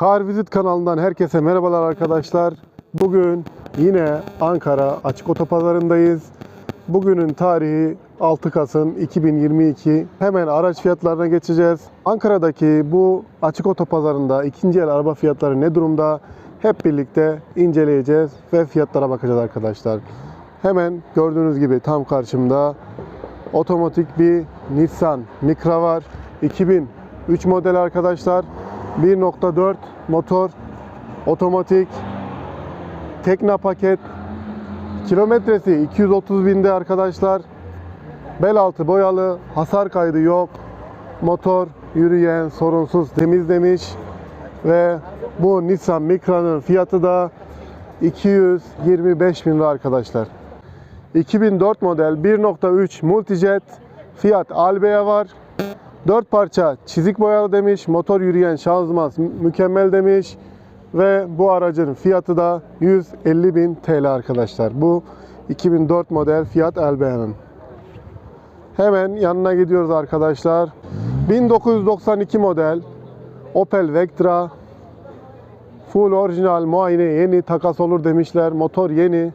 Car Visit kanalından herkese merhabalar arkadaşlar. Bugün yine Ankara Açık Otopazarı'ndayız. Bugünün tarihi 6 Kasım 2022. Hemen araç fiyatlarına geçeceğiz. Ankara'daki bu açık otopazarında ikinci el araba fiyatları ne durumda? Hep birlikte inceleyeceğiz ve fiyatlara bakacağız arkadaşlar. Hemen gördüğünüz gibi tam karşımda otomatik bir Nissan Micra var. 2003 model arkadaşlar. 1.4 motor otomatik Tekna paket kilometresi 230 binde arkadaşlar. Bel altı boyalı, hasar kaydı yok. Motor yürüyen, sorunsuz, temiz demiş. Ve bu Nissan Micra'nın fiyatı da 225 bin lira arkadaşlar. 2004 model 1.3 Multijet Fiat Albea var. 4 parça çizik boyalı demiş. Motor yürüyen şanzıman mükemmel demiş. Ve bu aracın fiyatı da 150 bin TL arkadaşlar. Bu 2004 model Fiat Albea'nın. Hemen yanına gidiyoruz arkadaşlar. 1992 model Opel Vectra Full orijinal muayene yeni takas olur demişler. Motor yeni.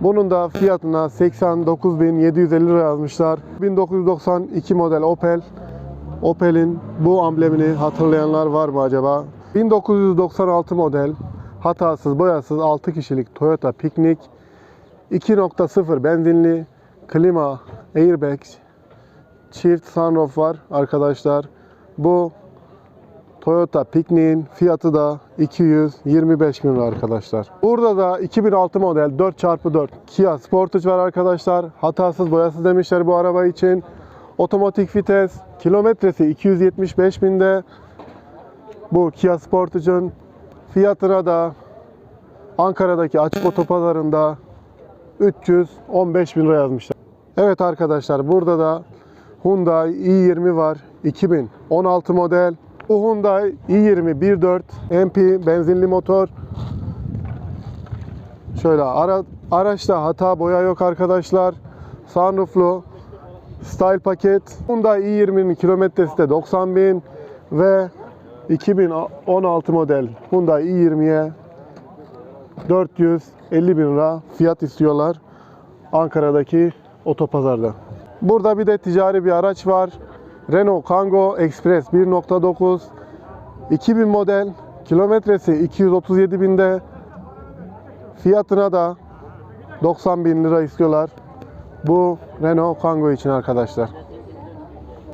Bunun da fiyatına 89.750 lira yazmışlar. 1992 model Opel. Opel'in bu amblemini hatırlayanlar var mı acaba? 1996 model hatasız boyasız 6 kişilik Toyota Picnic 2.0 benzinli klima airbag çift sunroof var arkadaşlar. Bu Toyota Picnic'in fiyatı da 225 bin lira arkadaşlar. Burada da 2006 model 4x4 Kia Sportage var arkadaşlar. Hatasız boyasız demişler bu araba için. Otomatik vites, kilometresi 275 binde. Bu Kia Sportage'ın fiyatına da Ankara'daki açık otopazarında 315 bin lira yazmışlar. Evet arkadaşlar burada da Hyundai i20 var. 2016 model. Bu Hyundai i20 1.4 MP benzinli motor. Şöyle ara, araçta hata boya yok arkadaşlar. Sunrooflu style paket. Hyundai i20'nin kilometresi de 90 bin ve 2016 model Hyundai i20'ye 450 bin lira fiyat istiyorlar Ankara'daki otopazarda. Burada bir de ticari bir araç var. Renault Kangoo Express 1.9 2000 model kilometresi 237 binde fiyatına da 90 bin lira istiyorlar. Bu Renault Kangoo için arkadaşlar.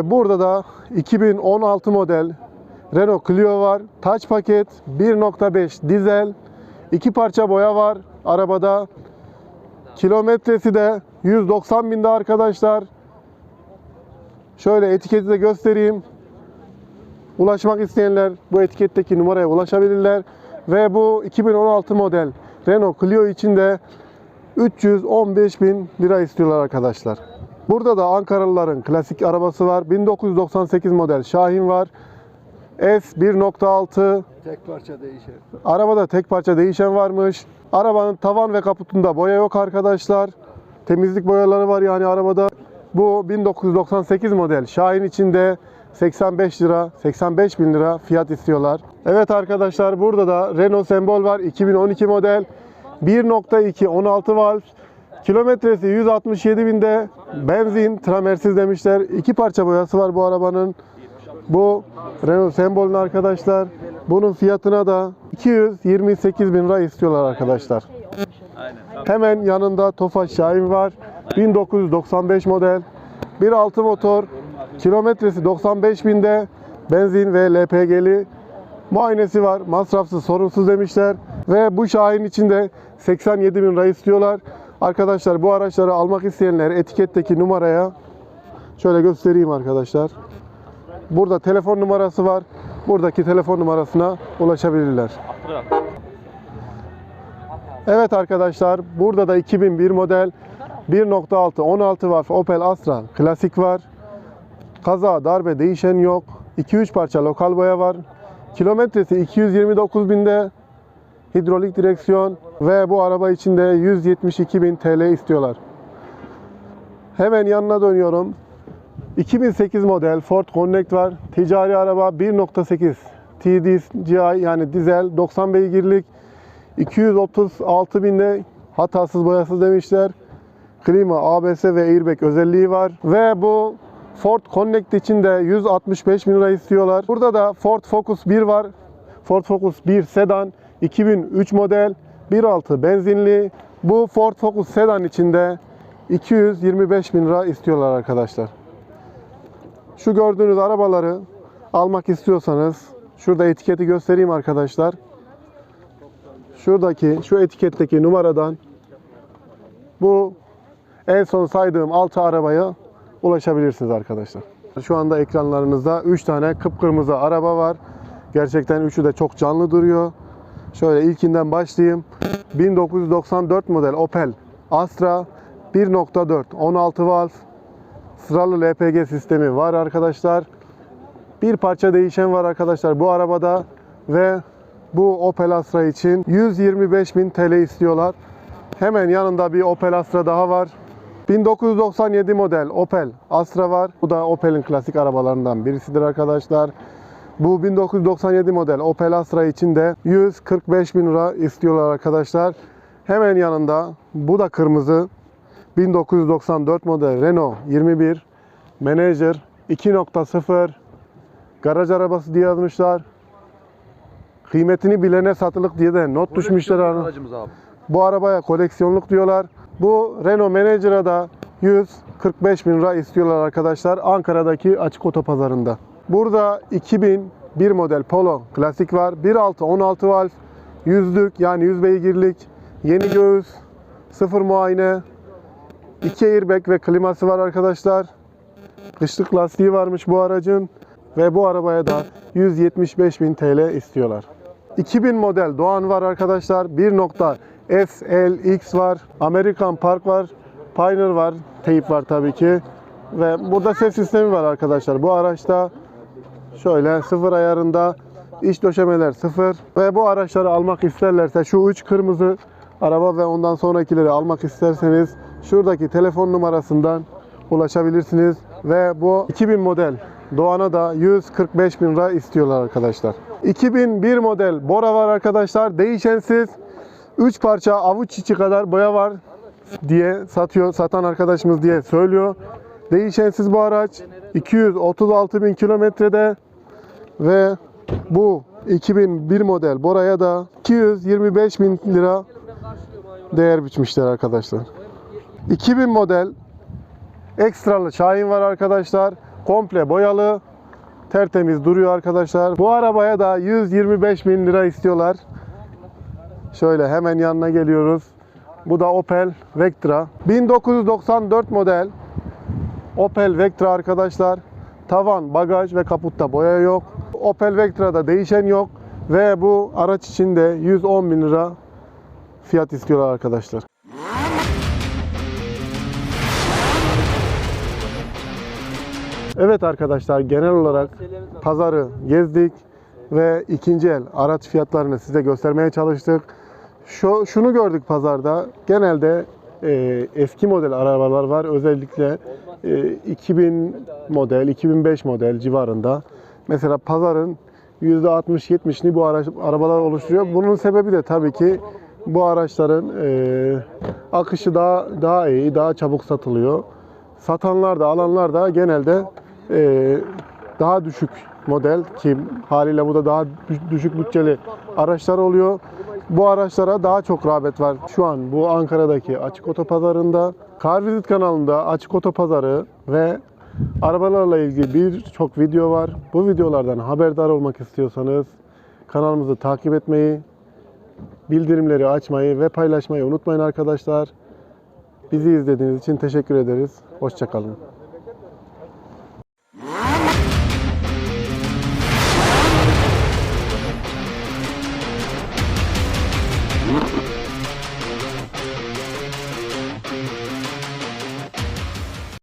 Burada da 2016 model Renault Clio var. Taç paket 1.5 dizel. iki parça boya var arabada. Kilometresi de 190 binde arkadaşlar. Şöyle etiketi de göstereyim. Ulaşmak isteyenler bu etiketteki numaraya ulaşabilirler. Ve bu 2016 model Renault Clio için de 315 bin lira istiyorlar arkadaşlar. Burada da Ankaralıların klasik arabası var. 1998 model Şahin var. S 1.6 Tek parça değişir. Arabada tek parça değişen varmış. Arabanın tavan ve kaputunda boya yok arkadaşlar. Temizlik boyaları var yani arabada. Bu 1998 model Şahin içinde 85 lira, 85 bin lira fiyat istiyorlar. Evet arkadaşlar burada da Renault Sembol var 2012 model. 1.2 16 valv. Kilometresi 167 binde. Benzin, tramersiz demişler. İki parça boyası var bu arabanın. Bu Renault Sembol'ün arkadaşlar. Bunun fiyatına da 228 bin lira istiyorlar arkadaşlar. Hemen yanında Tofaş Şahin var. 1995 model. 1.6 motor. Kilometresi 95 binde. Benzin ve LPG'li. Muayenesi var. Masrafsız, sorunsuz demişler. Ve bu Şahin için de 87 bin lira istiyorlar. Arkadaşlar bu araçları almak isteyenler etiketteki numaraya şöyle göstereyim arkadaşlar. Burada telefon numarası var. Buradaki telefon numarasına ulaşabilirler. Evet arkadaşlar burada da 2001 model 1.6 16 var Opel Astra klasik var. Kaza darbe değişen yok. 2-3 parça lokal boya var. Kilometresi 229 binde hidrolik direksiyon ve bu araba içinde 172 bin TL istiyorlar. Hemen yanına dönüyorum. 2008 model Ford Connect var. Ticari araba 1.8 TDCi yani dizel 90 beygirlik 236 binde hatasız boyasız demişler. Klima, ABS ve airbag özelliği var. Ve bu Ford Connect için de 165 bin lira istiyorlar. Burada da Ford Focus 1 var. Ford Focus 1 sedan 2003 model 1.6 benzinli. Bu Ford Focus sedan içinde 225 bin lira istiyorlar arkadaşlar. Şu gördüğünüz arabaları almak istiyorsanız şurada etiketi göstereyim arkadaşlar. Şuradaki şu etiketteki numaradan bu en son saydığım 6 arabaya ulaşabilirsiniz arkadaşlar. Şu anda ekranlarınızda 3 tane kıpkırmızı araba var. Gerçekten üçü de çok canlı duruyor. Şöyle ilkinden başlayayım. 1994 model Opel Astra 1.4 16 valv sıralı LPG sistemi var arkadaşlar. Bir parça değişen var arkadaşlar bu arabada ve bu Opel Astra için 125.000 TL istiyorlar. Hemen yanında bir Opel Astra daha var. 1997 model Opel Astra var. Bu da Opel'in klasik arabalarından birisidir arkadaşlar. Bu 1997 model Opel Astra için de 145 bin lira istiyorlar arkadaşlar. Hemen yanında bu da kırmızı 1994 model Renault 21 Manager 2.0 garaj arabası diye yazmışlar. Kıymetini bilene satılık diye de not düşmüşler. ara- Aracımız abi. bu arabaya koleksiyonluk diyorlar. Bu Renault Manager'a da 145 bin lira istiyorlar arkadaşlar Ankara'daki açık otopazarında. Burada 2001 model Polo klasik var. 1.6 16 valv, yüzlük yani 100 beygirlik, yeni göğüs, sıfır muayene, 2 airbag ve kliması var arkadaşlar. Kışlık lastiği varmış bu aracın ve bu arabaya da 175 bin TL istiyorlar. 2000 model Doğan var arkadaşlar. 1. SLX var. Amerikan Park var. Pioneer var. Teyip var tabii ki. Ve burada ses sistemi var arkadaşlar. Bu araçta şöyle sıfır ayarında iç döşemeler sıfır. Ve bu araçları almak isterlerse şu üç kırmızı araba ve ondan sonrakileri almak isterseniz şuradaki telefon numarasından ulaşabilirsiniz. Ve bu 2000 model Doğan'a da 145 bin lira istiyorlar arkadaşlar. 2001 model Bora var arkadaşlar. Değişensiz 3 parça avuç içi kadar boya var diye satıyor. Satan arkadaşımız diye söylüyor. Değişensiz bu araç 236 bin kilometrede ve bu 2001 model Bora'ya da 225 bin lira değer biçmişler arkadaşlar. 2000 model ekstralı Şahin var arkadaşlar. Komple boyalı. Tertemiz duruyor arkadaşlar. Bu arabaya da 125 bin lira istiyorlar. Şöyle hemen yanına geliyoruz. Bu da Opel Vectra. 1994 model Opel Vectra arkadaşlar. Tavan, bagaj ve kaputta boya yok. Opel Vectra'da değişen yok. Ve bu araç için de 110 bin lira fiyat istiyorlar arkadaşlar. Evet arkadaşlar genel olarak pazarı gezdik ve ikinci el araç fiyatlarını size göstermeye çalıştık. Şu, şunu gördük pazarda. Genelde e, eski model arabalar var. Özellikle e, 2000 model, 2005 model civarında. Mesela pazarın %60-70'ini bu araç, arabalar oluşturuyor. Bunun sebebi de tabii ki bu araçların e, akışı daha daha iyi, daha çabuk satılıyor. Satanlar da alanlar da genelde e, daha düşük model ki haliyle bu da daha düş- düşük bütçeli araçlar oluyor. Bu araçlara daha çok rağbet var. Şu an bu Ankara'daki açık otopazarında, Car Visit kanalında açık otopazarı ve arabalarla ilgili birçok video var. Bu videolardan haberdar olmak istiyorsanız kanalımızı takip etmeyi, bildirimleri açmayı ve paylaşmayı unutmayın arkadaşlar. Bizi izlediğiniz için teşekkür ederiz. Hoşçakalın.